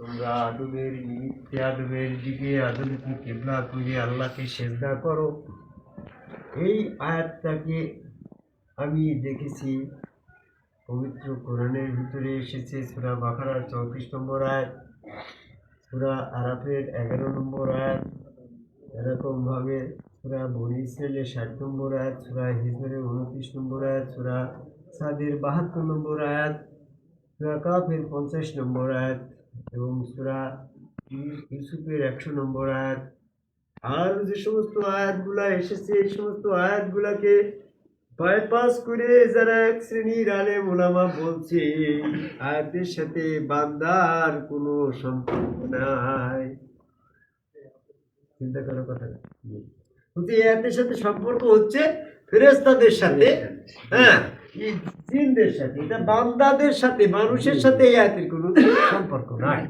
তোমরা আদমের নিমিত্তে আদমের দিকে আদমকে কেবলা করে আল্লাহকে সেজদা করো। এই আয়াতটাকে আমি দেখেছি, পবিত্র কোরআনের ভিতরে এসেছে সুরা বাখারার চৌত্রিশ নম্বর আয়াত, সুরা আরাফের এগারো নম্বর আয়াত, এরকমভাবে সুরা বনি ইসরায়েলের ষাট নম্বর আয়াত, সুরা হিজরের উনত্রিশ নম্বর আয়াত, সুরা সাদের বাহাত্তর নম্বর আয়াত, সুরা কাফের পঞ্চাশ নম্বর আয়াত এবং সুরা ইউসুফের একশো নম্বর আয়াত আর যে সমস্ত আয়াতগুলা এসেছে, এই সমস্ত আয়াতগুলাকে বাইপাস করে যারা এক শ্রেণির আলেম ওলামা বলছে, আয়াতের সাথে বান্দার কোনো সম্পর্ক নাই চিন্তা করার কথা। কিন্তু এই আয়াতের সাথে সম্পর্ক হচ্ছে ফেরেস্তাদের সাথে হ্যাঁ জিনদের সাথে এটা বান্দাদের সাথে মানুষের সাথে এই আয়াতের কোনো সম্পর্ক নাই।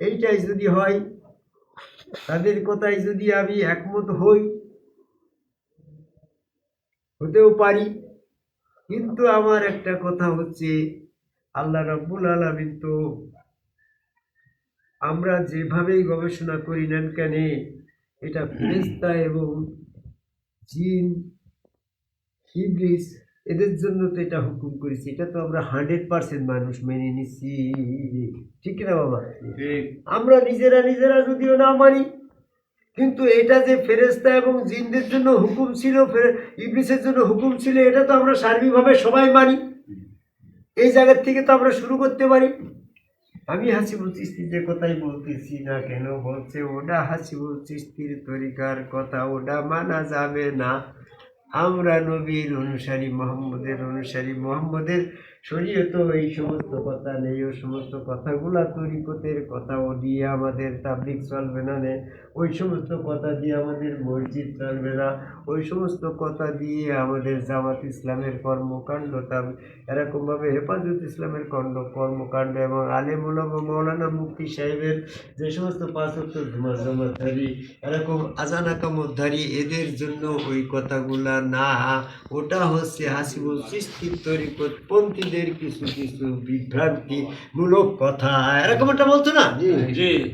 এইটাই যদি হয় তাদের কথায় যদি আমি একমত হই হতেও পারি। কিন্তু আমার একটা কথা হচ্ছে আল্লাহ রাব্বুল আলামিন তো আমরা যেভাবেই গবেষণা করি নেন কেন এটা ফেরেস্তা এবং জিন ইবলিস এদের জন্য তো এটা হুকুম করেছি। এটা তো আমরা হান্ড্রেড পার্সেন্ট মানুষ মেনে নিচ্ছি ঠিক না বাবা? আমরা নিজেরা নিজেরা যদিও না মানি কিন্তু এটা যে ফেরেস্তা এবং জিনদের জন্য হুকুম ছিল ইবলিসের জন্য হুকুম ছিল এটা তো আমরা সার্বিকভাবে সবাই মানি। এই জায়গার থেকে তো আমরা শুরু করতে পারি। আমি হাসিবুল চিস্তিতে কথাই বলতেছি না কেন, বলছে ওটা হাসিবুল চিস্তির তরিকার কথা, ওটা মানা যাবে না। আমরা নবীর অনুসারী, মোহাম্মদের অনুসারী, মোহাম্মদের শরীয়ত, এই সমস্ত কথা নেই, ও সমস্ত কথাগুলা তরিকতের কথা, ও দিয়ে আমাদের তাবলিক চলবে না নে। ওই সমস্ত কথা দিয়ে আমাদের মসজিদ চলবে না। ওই সমস্ত কথা দিয়ে আমাদের জামাত ইসলামের কর্মকাণ্ড তাম এরকমভাবে হেফাজত ইসলামের কণ্ড কর্মকাণ্ড এবং আলেমুলাম মৌলানা মুফতি সাহেবের যে সমস্ত পাঁচত্ব ধুমা জামাতধারী এরকম আজানাকামতধারী এদের জন্য ওই কথাগুলা না। ওটা হচ্ছে হাসিবুল চিস্তির তরিকত পন্থীদের কিছু কিছু বিভ্রান্তিমূলক কথা। এরকম একটা বলতো না?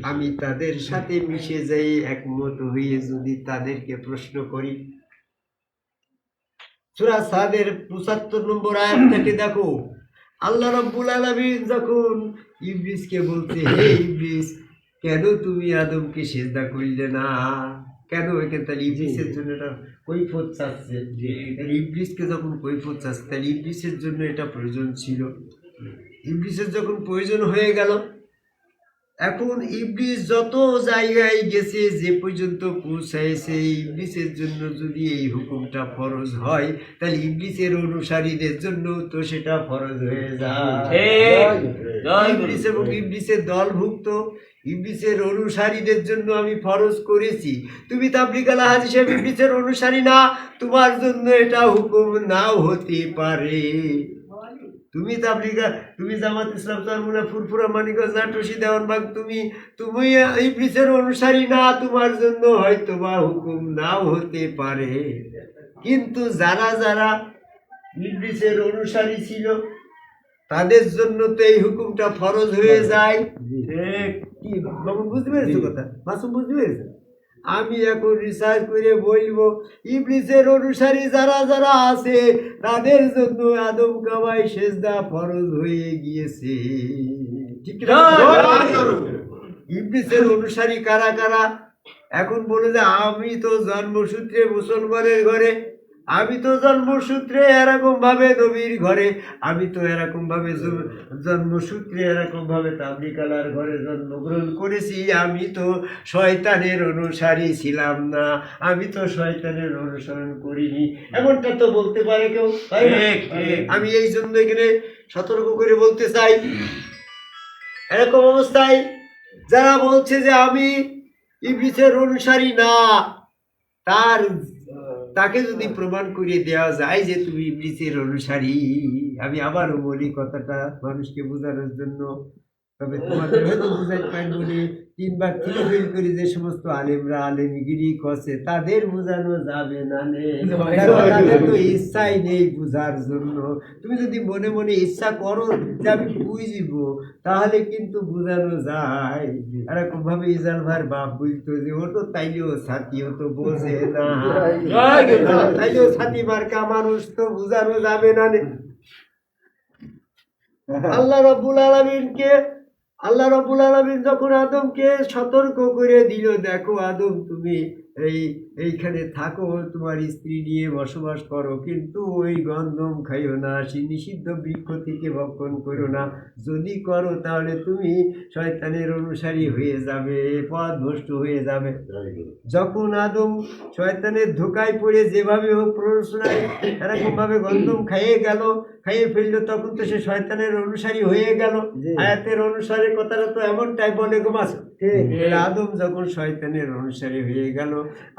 আমি তাদের সাথে মিশে যাই। একমত হয়ে যদি তাদেরকে প্রশ্ন করি। সূরা সাদের পঁচাত্তর নম্বর আয়াতটাকে দেখো। আল্লাহ রাব্বুল আলামিন যখন ইবলিসকে বলছে, হে ইবলিস, কেন তুমি আদমকে সেজদা করলে না? কেন এখানে তাহলে ইবলিসের জন্য এটা কৈফত চাচ্ছে? ইবলিসকে যখন কৈফত চাচ্ছে তাহলে ইবলিসের জন্য এটা প্রয়োজন ছিল। ইবলিসের যখন প্রয়োজন হয়ে গেল এখন ইবলিস যত জায়গায় গেছে যে পর্যন্ত পৌঁছাইছে ইবলিসের জন্য যদি এই হুকুমটা ফরজ হয় তাহলে ইবলিসের অনুসারীদের জন্য তো সেটা ফরজ হয়ে যায়। ইবলিস এবং ইবলিসের দলভুক্ত ইবলিসের অনুসারীদের জন্য আমি ফরজ করেছি। তুমি তাবলিকালা হাজি সাহেব ইবলিসের অনুসারী না তোমার জন্য এটা হুকুম নাও হতে পারে। তুমি তাবলিগা তুমি জামাত ইসলাম চরমুনা ফুরফুরা মানিকগঞ্জ নাটসি দেওয়ানবাগ তুমি তুমি ইবলিসের অনুসারী না তোমার জন্য হয়তো বা হুকুম নাও হতে পারে। কিন্তু যারা যারা ইবলিসের অনুসারী ছিল তাদের জন্য তো এই হুকুমটা ফরজ হয়ে যায়। কি বুঝতে পেরেছ কথা? মাসুম বুঝতে পেরেছ? আমি এখন রিসার্চ করে বলব, ইবলিসের অনুসারী যারা যারা আছে, তাদের জন্য আদম কামাই সেজদা ফরজ হয়ে গিয়েছে। ঠিক ইবলিসের অনুসারী কারা কারা? এখন বলে যে, আমি তো জন্মসূত্রে মুসলমানের ঘরে আমি তো জন্মসূত্রে এরকম ভাবে নবীর ঘরে আমি তো এরকম ভাবে জন্মসূত্রে এরকম ভাবে তাবলিকালার ঘরে জন্মগ্রহণ করেছি। আমি তো শয়তানের অনুসারী ছিলাম না আমি তো শয়তানের অনুসরণ করিনি। এমনটা তো বলতে পারে কেউ। আমি এই জন্য এখানে সতর্ক করে বলতে চাই এরকম অবস্থায় যারা বলছে যে আমি ইবলিসের অনুসারী না তার তাকে যদি প্রমাণ করে দেওয়া যায় যে তুমি ইবলিসের অনুসারী আমি আবারও বলি কথাটা মানুষকে বোঝানোর জন্য। তবে তোমাদের হয়তো বুঝাই পারব থেকে ফেল করি যে সমস্ত আলেমরা আলেমগিরি করছে, তাদের বোঝানো যাবে না তাদের তো ইচ্ছাই নেই বুঝার জন্য তুমি যদি মনে মনে ইচ্ছা করো যে আমি বুঝব, তাহলে কিন্তু বোঝানো যায় এরকম ভাবে ইজাল ভার বাপ বুঝতো যে, ও তো তাইলেও সাথী, ও তো বোঝে না। তাইলেও সাথী মার্কা মানুষ তো বোঝানো যাবে না নে। আল্লাহ রব্বুল আলমিনকে আল্লাহ রবুল আলমিন যখন আদমকে সতর্ক করে দিল দেখো আদম তুমি এই এইখানে থাকো তোমার স্ত্রী নিয়ে বসবাস করো কিন্তু ওই গন্ধম খাইও না সে নিষিদ্ধ বৃক্ষ থেকে ভক্ষণ করো না। যদি করো তাহলে তুমি শয়তানের অনুসারী হয়ে যাবে পথ ভ্রষ্ট হয়ে যাবে। যখন আদম শয়তানের ধোকায় পড়ে যেভাবে হোক প্ররোচনায় এরকম ভাবে গন্ধম খাইয়ে গেল খাইয়ে ফেলল তখন তো সে শয়তানের অনুসারী হয়ে গেল। আয়াতের অনুসারে কথাটা তো এমনটাই বলে গোমাস আদম যখন শয়তানের অনুসারী হয়ে গেল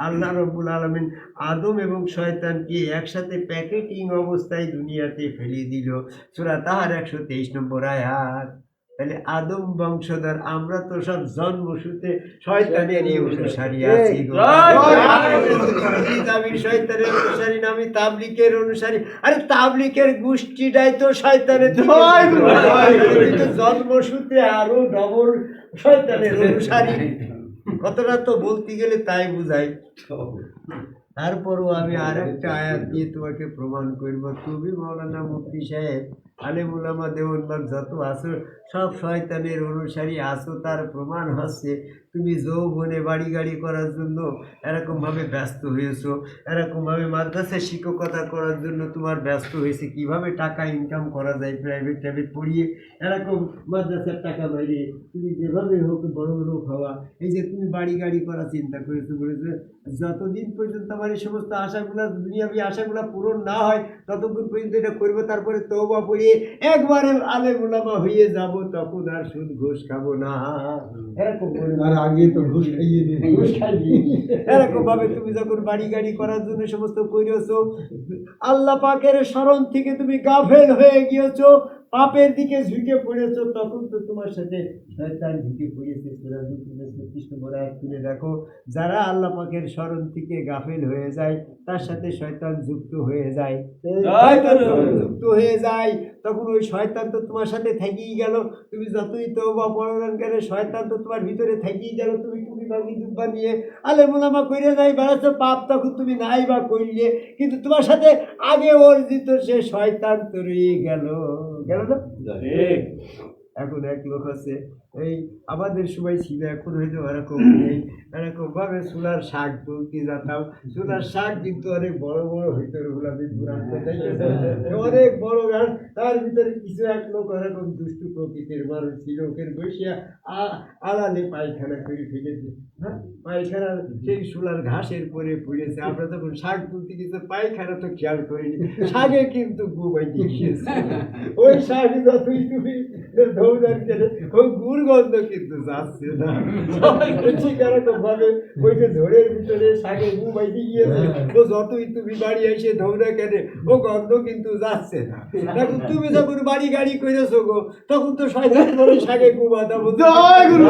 আল্লাহ রব্বুল আলমিন আদম এবং শয়তানকে একসাথে প্যাকেটিং অবস্থায় দুনিয়াতে ফেলিয়ে দিল। সুরা তাহার একশো তেইশ নম্বর আয়াত। তাহলে আদম বংশধর আমরা তো সব জন্মসূত্রে শয়তানেরই অনুসারী আছি আমি শয়তানের অনুসারী না আমি তাবলিকের অনুসারী। আরে তাবলিকের গোষ্ঠীটাই তো শয়তানের জন্মসূত্রে আরও ডবল শয়তানের অনুসারী। কথাটা তো বলতে গেলে তাই বুঝাই। তারপরও আমি আর একটা আয়াত দিয়ে তোমাকে প্রমাণ করব। তুমি মৌলানা মুফতি সাহেব আলেমুলামা দেওয়ানবাগ যত আসো সব শয়তানের অনুসারী আসো তার প্রমাণ হচ্ছে তুমি যৌবনে বাড়ি গাড়ি করার জন্য এরকমভাবে ব্যস্ত হয়েছো, এরকমভাবে মাদ্রাসায় শিক্ষকতা করার জন্য তোমার ব্যস্ত হয়েছে, কীভাবে টাকা ইনকাম করা যায় প্রাইভেট টাইভেট পড়িয়ে এরকম মাদ্রাসার টাকা বাইরে, তুমি যেভাবে হোক বড় বড় হওয়া, এই যে তুমি বাড়ি গাড়ি করার চিন্তা করেছ, বলেছ যতদিন পর্যন্ত আমার এই সমস্ত আশাগুলা, দুনিয়াবি আশাগুলা পূরণ না হয়, ততক্ষণ পর্যন্ত এটা করব, তারপরে তৌবা পড়িয়ে একবারে আলে মুলামা হয়ে যাব তখন আর সুদ ঘুষ খাব না। এরকম আর আগে তো ঘুষ খাইয়ে ঘুষ খাইয়ে এরকম ভাবে তুমি যখন বাড়ি গাড়ি করার জন্য সমস্ত করিয়েছো আল্লাহ পাকের স্মরণ থেকে তুমি গাফেল হয়ে গিয়েছো পাপের দিকে ঝুঁকে পড়েছো তখন তো তোমার সাথে শয়তান ঝুঁকে পড়েছে। আয়াত তুলে দেখো যারা আল্লাহ পাকের স্মরণ থেকে গাফেল হয়ে যায় তার সাথে শয়তান যুক্ত হয়ে যায়। শয়তান যুক্ত হয়ে যায় তখন ওই শয়তান তো তোমার সাথে থেকেই গেল। তুমি যতই তো বা পড়ান কেন শয়তান তো তোমার ভিতরে থেকেই গেল। তুমি টুপি ভাঙি দুব্বা নিয়ে আলে মোলামা কইরে নাই বেড়াচ্ছ পাপ তখন তুমি নাই বা কইলে কিন্তু তোমার সাথে আগে অর্জিত সে শয়তান তো রয়ে গেল। গেল না? এখন এক লোক আছে এই আমাদের সময় ছিল এখন হয়তো এরকম নেই। এরকম ভাবে সোনার শাক তুলতে যেতাম সোনার শাক কিন্তু অনেক বড় বড় হইতো আমি অনেক বড় গাছ তার ভিতরে কিছু এক লোক এরকম দুষ্টু প্রকৃতির মানুষ ছিল ওকে বসিয়া আড়ালে পায়খানা করে ফেলেছে। হ্যাঁ? পায়খানা সেই সোনার ঘাসের পরে পড়েছে। আমরা তখন শাক তুলতে গেছে পায়খানা তো খেয়াল করিনি। শাকে কিন্তু গুবাই দিয়েছে ওই শাড়ি যতই তুমি দৌড়ান গেলে ওই গুড় গন্ধ কিন্তু যাচ্ছে না। ঠিক এরকম ভাবে ওই যে ঝড়ের ভিতরে শাকে বাইতে গিয়েছে। ও যতই তুমি বাড়ি এসে কেন ও গন্ধ কিন্তু যাচ্ছে না। তুমি যখন বাড়ি গাড়ি করেছ গো তখন তো শয়তান করে শাকে গু বাঁধাবো জয় গুরু।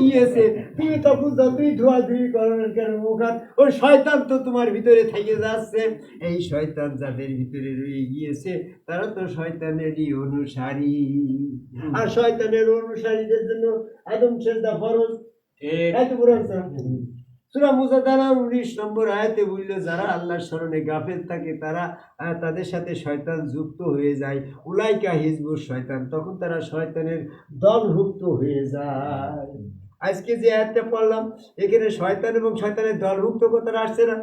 গিয়েছে। তুমি তখন যতই ধোয়া ধুই করার কেন মুখাত শয়তান তো তোমার ভিতরে থেকে যাচ্ছে। এই শয়তান যাদের ভিতরে রয়ে গিয়েছে তারা তো শয়তানেরই অনুসারী। আর শয়তানের অনুসারীদের জন্য আদম সেজদা ফরজ। ঠিক। এত বড় আছে। সূরা মুজাদালা উনিশ নম্বর আয়াতে বলল যারা আল্লাহর স্মরণে গাফেল থাকে তারা আহ, তাদের সাথে শয়তান যুক্ত হয়ে যায়। উলাইকা হিজবুর শয়তান তখন তারা শয়তানের দলভুক্ত হয়ে যায়। আজকে যে আয়াতটা পড়লাম এখানে শয়তান এবং শয়তানের দলভুক্ত কথাটা আসছে না।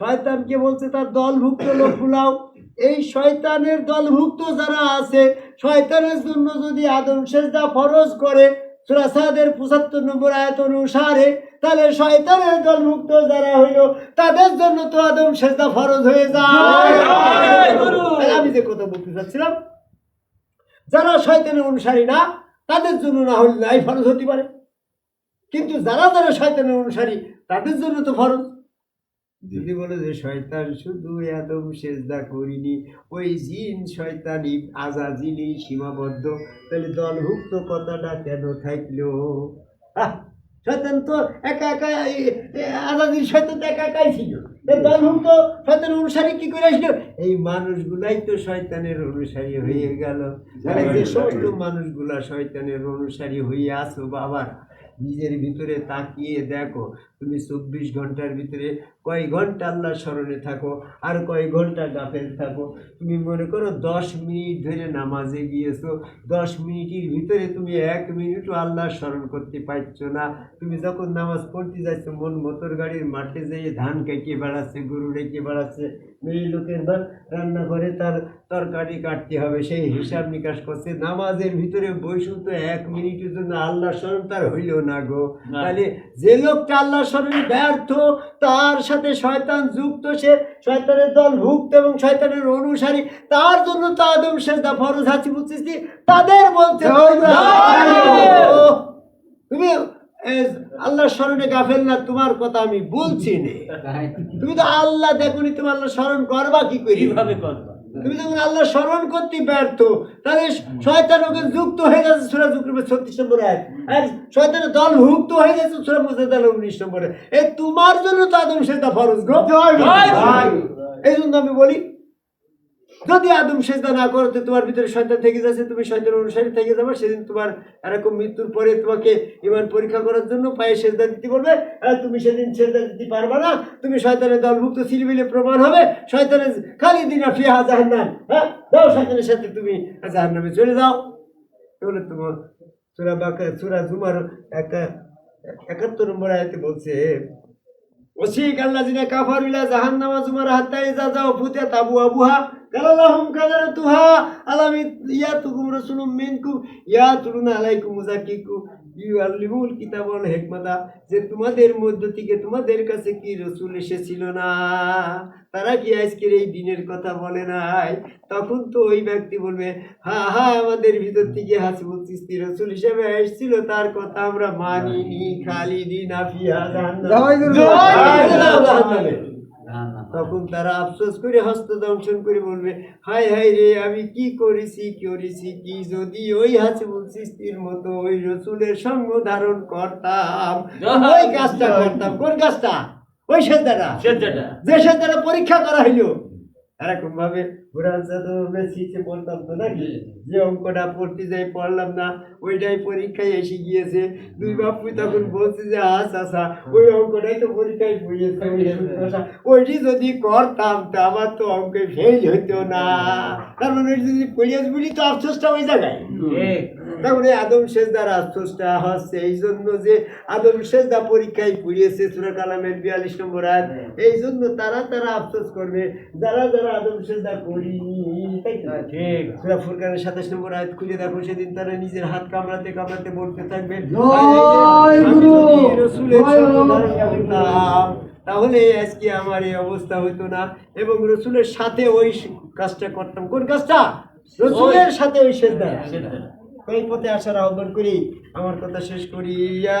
শয়তানকে বলছে তার দলভুক্ত লোক ফুলাও। এই শয়তানের দলভুক্ত যারা আছে, শয়তানের জন্য যদি আদম সেজদা ফরজ করে, সূরা সাদের পঁচাত্তর নম্বর আয়াত অনুসারে, তাহলে শয়তানের দলভুক্ত যারা হইল, তাদের জন্য তো আদম সেজদা ফরজ হয়ে যায়। আমি যে কথা বলতে চাচ্ছিলাম, যারা শয়তানের অনুসারী না, তাদের জন্য না হলে নাই ফরজ হতে পারে কিন্তু যারা যারা শয়তানের অনুসারী, তাদের জন্য তো ফরজ যদি বলে যে শয়তান শুধু আদম সেজদা করিনি ওই জিন শয়তানি আজাজিলি সীমাবদ্ধ। তাহলে দলভুক্ত কথাটা কেন থাকল? শয়তান তো একা একা আজাদির শয়তান একা একাই ছিল। দলভুক্ত শয়তান অনুসারী কি করে আসলো? এই মানুষগুলাই তো শয়তানের অনুসারী হয়ে গেল। তাহলে যে সমস্ত মানুষগুলা শয়তানের অনুসারী হয়ে আসো বাবা নিজের ভিতরে তাকিয়ে দেখো। তুমি চব্বিশ ঘণ্টার ভিতরে কয় ঘণ্টা আল্লাহ স্মরণে থাকো আর কয় ঘণ্টা গাফেল থাকো। তুমি মনে করো দশ মিনিট ধরে নামাজে গিয়েছো দশ মিনিটের ভিতরে তুমি এক মিনিটও আল্লাহ স্মরণ করতে পারছ না। তুমি যখন নামাজ পড়তে যাচ্ছ মন মোটর গাড়ির মাঠে যেয়ে ধান কেটে বেড়াচ্ছে গরু রেখে বেড়াচ্ছে মেয়ে লোকের ধর রান্নাঘরে তার তরকারি কাটতে হবে সেই হিসাব নিকাশ করছে। নামাজের ভিতরে বৈশু তো এক মিনিটের জন্য আল্লাহ স্মরণ তার হইল না গো। তাহলে যে লোকটা আল্লাহ স্মরণে ব্যর্থ তার সাথে শয়তান যুক্ত সে শয়তানের দল ভুক্ত এবং শয়তানের অনুসারী। তার জন্য তো আদম সেজদা ফরজ আছে বুঝছিস কি? তাদের বলতে তুমি আল্লাহ স্মরণে গাফেল না তোমার কথা আমি বলছি না। তুমি তো আল্লাহ দেখুনি তুমি আল্লাহ স্মরণ করবা কি করি? কীভাবে করবা? তুমি যখন আল্লাহ স্মরণ করতে ব্যর্থ তাহলে শয়তান ওকে যুক্ত হয়ে গেছে সুরা যুক্র ছত্রিশ নম্বরে এক আর শয়তানের দল ভুক্ত হয়ে গেছে সুরা মুজাদাল উনিশ নম্বরে। এ তোমার জন্য তো আদম সেটা ফরজ গো। এই জন্য আমি বলি যদি আদম সেজদা না করতে তোমার ভিতরে শয়তান থেকে যাচ্ছে, তুমি শয়তান অনুসারী থেকে যাবে, সেদিন তোমার এরকম মৃত্যুর পরে তোমাকে ইমান পরীক্ষা করার জন্য পায়ে সেজদা দিতে বলবে তুমি সেদিন সেজদা দিতে পারবে না, তুমি শয়তানের দলভুক্ত ছিল বলে প্রমাণ হবে, শয়তানের খালি দিনা ফিহা জাহান্নাম হ্যাঁ? যাও শয়তানের সাথে তুমি জাহান্নামে চলে যাও। এগুলো তোমার সুরা বাকা সুরা জুমার একটা একাত্তর নম্বর আয়াতে বলছে ওসিক আল্লাযিনা কাফারু ইলা জাহান্নামা জুমার হাত্তা ইযা যাও ফুতিয়াত আবওয়াবুহা قال لهم كذرتها ইয়াতুকুম রাসূলুম رسول منكم আলাইকুম عليكم ইউআল্লিমুল যে তোমাদের মধ্য থেকে তোমাদের কাছে কি রসুল এসেছিল না তারা কি আজকের এই দিনের কথা বলে নাই তখন তো ওই ব্যক্তি বলবে হা হা আমাদের ভিতর থেকে হাসিবুল চিস্তি রসুল হিসেবে এসেছিল তার কথা আমরা মানিনি জাহান্নাম জয় জাহান্নামে। তখন তারা আফসোস করে হস্ত দংশন করে বলবে হায় হায় রে আমি কি করেছি করেছি কি? যদি ওই হাসিবুল সৃষ্টির মতো ওই রসুলের সঙ্গ ধারণ করতাম ওই কাজটা করতাম। কোন কাজটা? ওই সেদ্ধাটা যে দ্বারা পরীক্ষা করা হইল। এরকম ভাবে কোরআন সাথে শিখে তো নাকি? যে অঙ্কটা পড়তে যাই পড়লাম না ওইটাই পরীক্ষায় এসে গিয়েছে। দুই বাপু তখন বলছে যে আস আসা ওই অঙ্কটাই তো পরীক্ষায় পড়িয়েছে ওইটি যদি করতাম তো আমার তো অঙ্কে ফেল হইতো না। তার মানে ওইটি যদি পড়িয়েছে বলি তো আফসোসটা ওই জায়গায়। তারপরে আদম সেজদার আফসোসটা হচ্ছে এই জন্য যে আদম সেজদা পরীক্ষায় পুড়িয়েছে সুরা কালামের বিয়াল্লিশ নম্বর আয়াত। এই জন্য তারা তারা আফসোস করবে যারা যারা আদম সেজদা করিনি ঠিক। সুরা ফুরকানের সাতাশ নম্বর আয়াত খুলে দেখো সেদিন তারা নিজের হাত কামড়াতে কামড়াতে বলতে থাকবে। তাহলে আজকে আমার এই অবস্থা হতো না। এবং রসুলের সাথে ওই কাজটা করতাম। কোন কাজটা? রসুলের সাথে ওই সেজদা। এই পথে আসার আহ্বান করি। আমার কথা শেষ করি। ইয়া